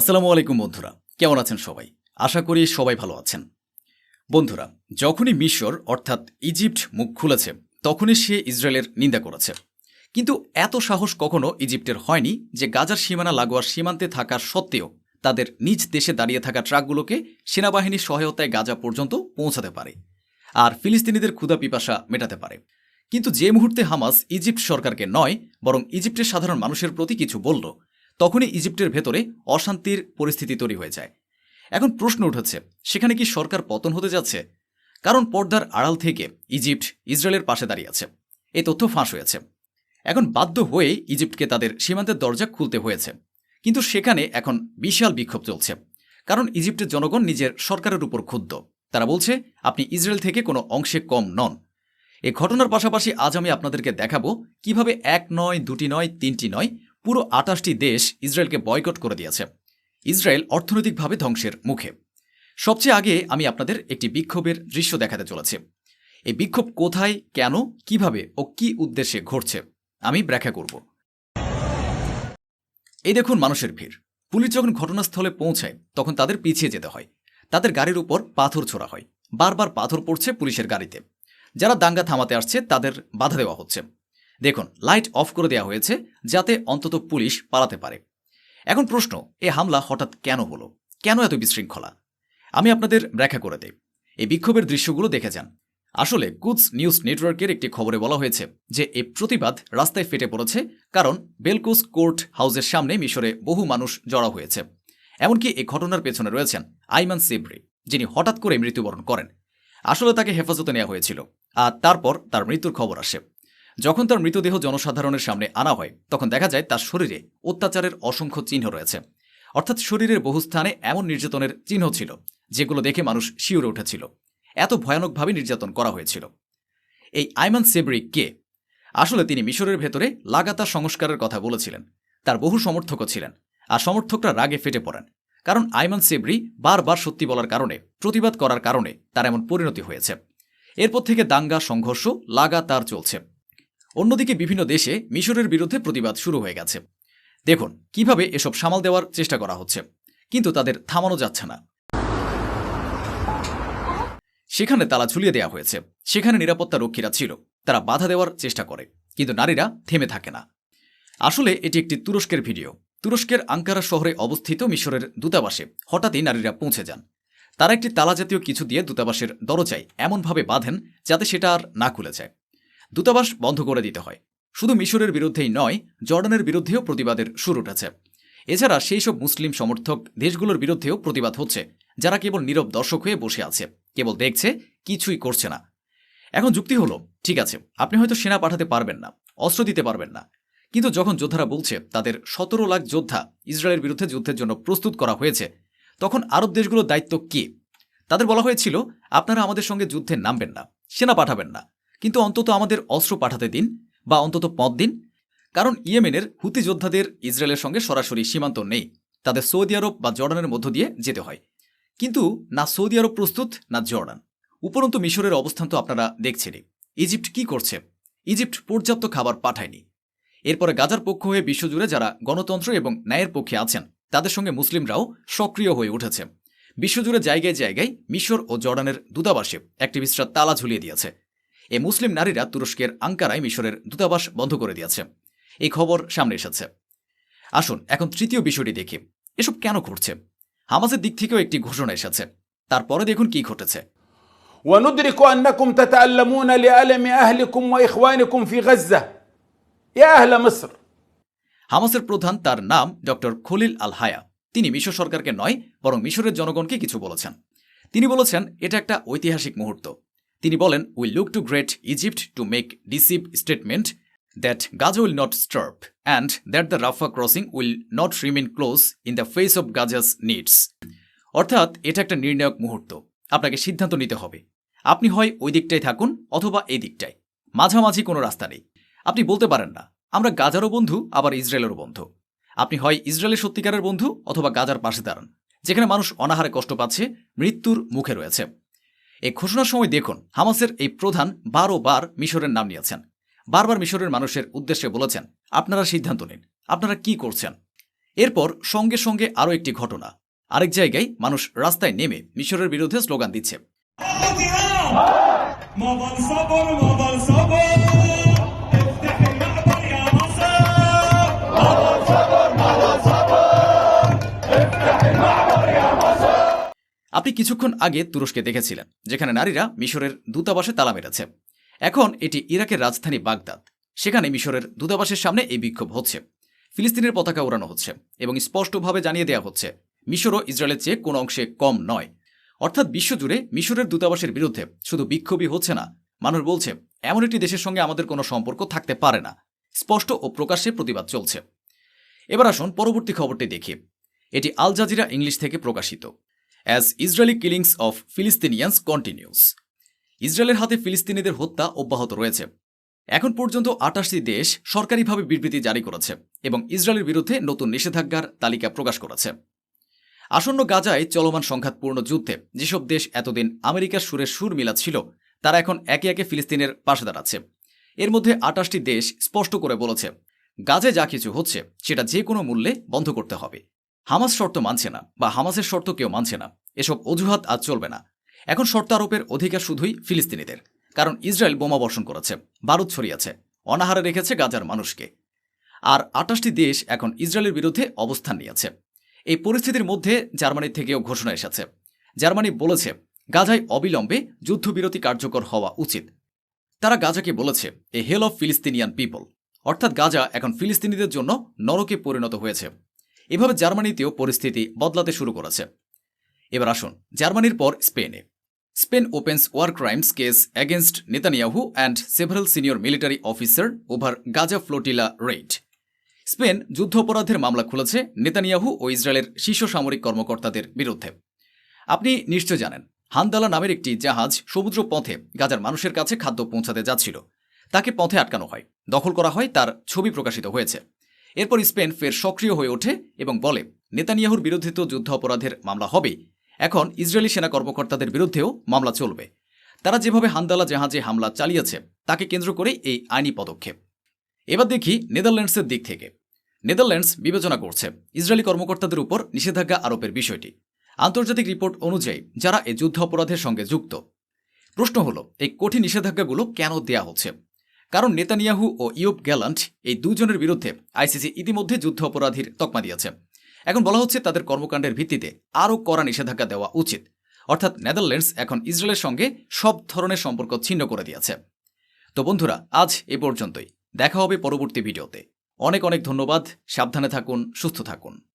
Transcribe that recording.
আসসালামু আলাইকুম বন্ধুরা, কেমন আছেন সবাই? আশা করি সবাই ভালো আছেন। বন্ধুরা, যখনই মিশর অর্থাৎ ইজিপ্ট মুখ খুলেছে, তখনই সে ইসরায়েলের নিন্দা করেছে। কিন্তু এত সাহস কখনো ইজিপ্টের হয়নি যে গাজার সীমানা লাগোয়ার সীমান্তে থাকা সত্ত্বেও তাদের নিজ দেশে দাঁড়িয়ে থাকা ট্রাকগুলোকে সেনাবাহিনীর সহায়তায় গাজা পর্যন্ত পৌঁছাতে পারে আর ফিলিস্তিনিদের ক্ষুধা পিপাসা মেটাতে পারে। কিন্তু যে মুহূর্তে হামাস ইজিপ্ট সরকারকে নয়, বরং ইজিপ্টের সাধারণ মানুষের প্রতি কিছু বলল তখনই ইজিপ্টের ভেতরে অশান্তির পরিস্থিতি তৈরি হয়ে যায়। এখন প্রশ্ন উঠেছে, সেখানে কি সরকার পতন হতে যাচ্ছে? কারণ পর্দার আড়াল থেকে ইজিপ্ট ইসরায়েলের পাশে দাঁড়িয়ে আছে। এই তথ্য ফাঁস হয়েছে। এখন বাধ্য হয়ে ইজিপ্টকে তাদের সীমান্তের দরজা খুলতে হয়েছে। কিন্তু সেখানে এখন বিশাল বিক্ষোভ চলছে। কারণ ইজিপ্টের জনগণ নিজের সরকারের উপর ক্ষুব্ধ। তারা বলছে, আপনি ইসরায়েল থেকে কোনো অংশে কম নন। এ ঘটনার পাশাপাশি আজ আমি আপনাদেরকে দেখাবো কীভাবে এক নয়, দুটি নয়, তিনটি নয় পুরো আটাশটি দেশ ইসরায়েলকে বয়কট করে দিয়েছে। ইসরায়েল অর্থনৈতিকভাবে ধ্বংসের মুখে। সবচেয়ে আগে আমি আপনাদের একটি বিক্ষোভের দৃশ্য দেখাতে চলেছি। এই বিক্ষোভ কোথায়, কেন, কীভাবে ও কি উদ্দেশ্যে ঘটছে, আমি ব্যাখ্যা করব। এই দেখুন মানুষের ভিড়। পুলিশ যখন ঘটনাস্থলে পৌঁছায়, তখন তাদের পিছিয়ে যেতে হয়। তাদের গাড়ির উপর পাথর ছোড়া হয়। বারবার পাথর পড়ছে পুলিশের গাড়িতে। যারা দাঙ্গা থামাতে আসছে, তাদের বাধা দেওয়া হচ্ছে। দেখুন লাইট অফ করে দেওয়া হয়েছে যাতে অন্তত পুলিশ পালাতে পারে। এখন প্রশ্ন, এ হামলা হঠাৎ কেন হলো? কেন এত বিশৃঙ্খলা? আমি আপনাদের ব্যাখ্যা করে দেই। এই বিক্ষোভের দৃশ্যগুলো দেখে যান। আসলে কুদস নিউজ নেটওয়ার্কের একটি খবরে বলা হয়েছে যে এই প্রতিবাদ রাস্তায় ফেটে পড়েছে কারণ বেলকুস কোর্ট হাউসের সামনে মিশরে বহু মানুষ জড়া হয়েছে। এমনকি এই ঘটনার পেছনে রয়েছেন আইমান সিবরি, যিনি হঠাৎ করে মৃত্যুবরণ করেন। আসলে তাকে হেফাজতে নেওয়া হয়েছিল। আর তারপর তার মৃত্যুর খবর আসে। যখন তার মৃতদেহ জনসাধারণের সামনে আনা হয়, তখন দেখা যায় তার শরীরে অত্যাচারের অসংখ্য চিহ্ন রয়েছে। অর্থাৎ শরীরের বহু স্থানে এমন নির্যাতনের চিহ্ন ছিল, যেগুলো দেখে মানুষ শিউরে উঠেছিল। এত ভয়ানকভাবে নির্যাতন করা হয়েছিল। এই আইমান সেবরি কে? আসলে তিনি মিশরের ভেতরে লাগাতার সংস্কারের কথা বলেছিলেন। তার বহু সমর্থকও ছিলেন, আর সমর্থকরা রাগে ফেটে পড়েন। কারণ আইমান সেবরি বারবার সত্যি বলার কারণে, প্রতিবাদ করার কারণে তার এমন পরিণতি হয়েছে। এরপর থেকে দাঙ্গা, সংঘর্ষ লাগাতার চলছে। অন্যদিকে বিভিন্ন দেশে মিশরের বিরুদ্ধে প্রতিবাদ শুরু হয়ে গেছে। দেখুন, কীভাবে এসব সামাল দেওয়ার চেষ্টা করা হচ্ছে। কিন্তু তাদের থামানো যাচ্ছে না। সেখানে তালা ঝুলিয়ে দেওয়া হয়েছে। সেখানে নিরাপত্তা রক্ষীরা ছিল। তারা বাধা দেওয়ার চেষ্টা করে। কিন্তু নারীরা থেমে থাকে না। আসলে এটি একটি তুরস্কের ভিডিও। তুরস্কের আঙ্কারা শহরে অবস্থিত মিশরের দূতাবাসে হঠাৎই নারীরা পৌঁছে যান। তারা একটি তালা জাতীয় কিছু দিয়ে দূতাবাসের দরজায় এমনভাবে বাঁধেন যাতে সেটা আর না খুলে যায়। দূতাবাস বন্ধ করে দিতে হয়। শুধু মিশরের বিরুদ্ধেই নয়, জর্ডানের বিরুদ্ধেও প্রতিবাদের সুর উঠেছে। এছাড়া সেই সব মুসলিম সমর্থক দেশগুলোর বিরুদ্ধেও প্রতিবাদ হচ্ছে, যারা কেবল নীরব দর্শক হয়ে বসে আছে, কেবল দেখছে, কিছুই করছে না। এখন যুক্তি হলো, ঠিক আছে, আপনি হয়তো সেনা পাঠাতে পারবেন না, অস্ত্র দিতে পারবেন না। কিন্তু যখন যোদ্ধারা বলছে, তাদের সতেরো লাখ যোদ্ধা ইসরায়েলের বিরুদ্ধে যুদ্ধের জন্য প্রস্তুত করা হয়েছে, তখন আরব দেশগুলোর দায়িত্ব কি? তাদের বলা হয়েছিল, আপনারা আমাদের সঙ্গে যুদ্ধে নামবেন না, সেনা পাঠাবেন না। কিন্তু অন্তত আমাদের অস্ত্র পাঠাতে দিন বা অন্তত পথ দিন। কারণ ইয়েমেনের হুতি যোদ্ধাদের ইসরায়েলের সঙ্গে সরাসরি সীমান্ত নেই। তাদের সৌদি আরব বা জর্ডানের মধ্য দিয়ে যেতে হয়। কিন্তু না সৌদি আরব প্রস্তুত, না জর্ডান। উপরন্তু মিশরের অবস্থান তো আপনারা দেখছেনই। ইজিপ্ট কি করছে? ইজিপ্ট পর্যাপ্ত খাবার পাঠায়নি। এরপরে গাজার পক্ষ হয়ে বিশ্বজুড়ে যারা গণতন্ত্র এবং ন্যায়ের পক্ষে আছেন, তাদের সঙ্গে মুসলিমরাও সক্রিয় হয়ে উঠেছে। বিশ্বজুড়ে জায়গায় জায়গায় মিশর ও জর্ডানের দূতাবাসে অ্যাক্টিভিস্টরা তালা ঝুলিয়ে দিয়েছে। এ মুসলিম নারীরা তুরস্কের আঙ্কারায় মিশরের দূতাবাস বন্ধ করে দিয়েছে এই খবর সামনে এসেছে আসুন এখন তৃতীয় বিষয়টি দেখি এসব কেন ঘটছে হামাসের দিক থেকেও একটি ঘোষণা এসেছে তারপরে দেখুন কি ঘটেছে وندرك انكم تتالمون لالم اهلكم واخوانكم في غزه يا اهل مصر হামাসের প্রধান তার নাম ডক্টর খলিল আল হায়া তিনি মিশর সরকারকে নয় বরং মিশরের জনগণকে কিছু বলেছেন তিনি বলেছেন এটা একটা ঐতিহাসিক মুহূর্ত তিনি বলেন we look to great Egypt to make decisive statement that Gaza will not starve and that the Rafah crossing will not remain close in the face of Gaza's needs অর্থাৎ, এটা একটা নির্ণায়ক মুহূর্ত। আপনাকে সিদ্ধান্ত নিতে হবে। আপনি হয় ওই দিকটায় থাকুন অথবা এই দিকটায়। মাঝামাঝি কোনো রাস্তা নেই। আপনি বলতে পারেন না, আমরা গাজারও বন্ধু, আবার ইসরায়েলেরও বন্ধু। আপনি হয় ইসরায়েলের সত্যিকারের বন্ধু অথবা গাজার পাশে দাঁড়ান, যেখানে মানুষ অনাহারে কষ্ট পাচ্ছে, মৃত্যুর মুখে রয়েছে। এই ঘোষণার সময় দেখুন, হামাসের এই প্রধান বারো বার মিশরের নাম নিয়েছেন। বারবার মিশরের মানুষের উদ্দেশ্যে বলেছেন, আপনারা সিদ্ধান্ত নিন, আপনারা কি করছেন? এরপর সঙ্গে সঙ্গে আরও একটি ঘটনা। আরেক জায়গায় মানুষ রাস্তায় নেমে মিশরের বিরুদ্ধে স্লোগান দিচ্ছে। আপনি কিছুক্ষণ আগে তুরস্কে দেখেছিলেন, যেখানে নারীরা মিশরের দূতাবাসে তালা মেরেছে। এখন এটি ইরাকের রাজধানী বাগদাদ। সেখানে মিশরের দূতাবাসের সামনে এই বিক্ষোভ হচ্ছে। ফিলিস্তিনের পতাকা ওড়ানো হচ্ছে এবং স্পষ্টভাবে জানিয়ে দেওয়া হচ্ছে, মিশরও ইসরায়েলের চেয়ে কোনো অংশে কম নয়। অর্থাৎ বিশ্বজুড়ে মিশরের দূতাবাসের বিরুদ্ধে শুধু বিক্ষোভই হচ্ছে না। মানুষ বলছে, এমন একটি দেশের সঙ্গে আমাদের কোনো সম্পর্ক থাকতে পারে না। স্পষ্ট ও প্রকাশ্যে প্রতিবাদ চলছে। এবার আসুন পরবর্তী খবরটি দেখি। এটি আল জাজিরা ইংলিশ থেকে প্রকাশিত। As Israeli killings of Palestinians continues ইসরায়েলের হাতে ফিলিস্তিনিদের হত্যা অব্যাহত রয়েছে। এখন পর্যন্ত আটাশটি দেশ সরকারিভাবে বিবৃতি জারি করেছে এবং ইসরায়েলের বিরুদ্ধে নতুন নিষেধাজ্ঞার তালিকা প্রকাশ করেছে। আসন্ন গাজায় চলমান সংঘাতপূর্ণ যুদ্ধে যেসব দেশ এতদিন আমেরিকার সুরে সুর মিলাচ্ছিল, তারা এখন একে একে ফিলিস্তিনের পাশে দাঁড়াচ্ছে। এর মধ্যে আটাশটি দেশ স্পষ্ট করে বলেছে গাজে যা কিছু হচ্ছে, সেটা যে কোনো মূল্যে বন্ধ করতে হবে। হামাস শর্ত মানছে না বা হামাসের শর্ত কেউ মানছে না। এসব অজুহাত আজ চলবে না। এখন শর্ত আরোপের অধিকার শুধুই ফিলিস্তিনিদের, কারণ ইসরায়েল বোমা বর্ষণ করেছে, বারুদ ছড়িয়েছে, অনাহারে রেখেছে গাজার মানুষকে। আর আটাশটি দেশ এখন ইসরায়েলের বিরুদ্ধে অবস্থান নিয়েছে। এই পরিস্থিতির মধ্যে জার্মানি থেকেও ঘোষণা এসেছে। জার্মানি বলেছে, গাজায় অবিলম্বে যুদ্ধবিরতি কার্যকর হওয়া উচিত। তারা গাজাকে বলেছে, এ হেল অফ ফিলিস্তিনিয়ান পিপল। অর্থাৎ গাজা এখন ফিলিস্তিনিদের জন্য নরকে পরিণত হয়েছে। এভাবে জার্মানিতেও পরিস্থিতি বদলাতে শুরু করেছে। এবার আসুন জার্মানির পর স্পেনে। Spain opens war crimes case against Netanyahu and several senior military officer over Gaza flotilla raid. Spain যুদ্ধাপরাধের মামলা খুলেছে নেতানিয়াহু ও ইসরায়েলের শীর্ষ সামরিক কর্মকর্তাদের বিরুদ্ধে। আপনি নিশ্চয় জানেন, হানদালা নামের একটি জাহাজ সমুদ্র পথে গাজার মানুষের কাছে খাদ্য পৌঁছাতে যাচ্ছিল। তাকে পথে আটকানো হয়। দখল করা হয় তার ছবি প্রকাশিত হয়েছে। এরপর স্পেন ফের সক্রিয় হয়ে ওঠে এবং বলে, নেতানিয়াহুর বিরুদ্ধে তো যুদ্ধ অপরাধের মামলা হবে এখন ইসরায়েলি সেনা কর্মকর্তাদের বিরুদ্ধেও মামলা চলবে। তারা যেভাবে হান্দালা জাহাজে হামলা চালিয়েছে, তাকে কেন্দ্র করেই এই আইনি পদক্ষেপ। এবার দেখি নেদারল্যান্ডসের দিক থেকে। নেদারল্যান্ডস বিবেচনা করছে ইসরায়েলি কর্মকর্তাদের উপর নিষেধাজ্ঞা আরোপের বিষয়টি। আন্তর্জাতিক রিপোর্ট অনুযায়ী যারা এই যুদ্ধ অপরাধের সঙ্গে যুক্ত। প্রশ্ন হলো, এই কঠিন নিষেধাজ্ঞাগুলো কেন দেয়া হচ্ছে? কারণ নেতানিয়াহু ও ইউব গ্যালান্ট এই দুজনের বিরুদ্ধে আইসিসি ইতিমধ্যে যুদ্ধ অপরাধীর তকমা দিয়েছে। এখন বলা হচ্ছে তাদের কর্মকাণ্ডের ভিত্তিতে আরও কড়া নিষেধাজ্ঞা দেওয়া উচিত। অর্থাৎ নেদারল্যান্ডস এখন ইসরায়েলের সঙ্গে সব ধরনের সম্পর্ক ছিন্ন করে দিয়েছে। তো বন্ধুরা, আজ এ পর্যন্তই। দেখা হবে পরবর্তী ভিডিওতে। অনেক অনেক ধন্যবাদ। সাবধানে থাকুন, সুস্থ থাকুন।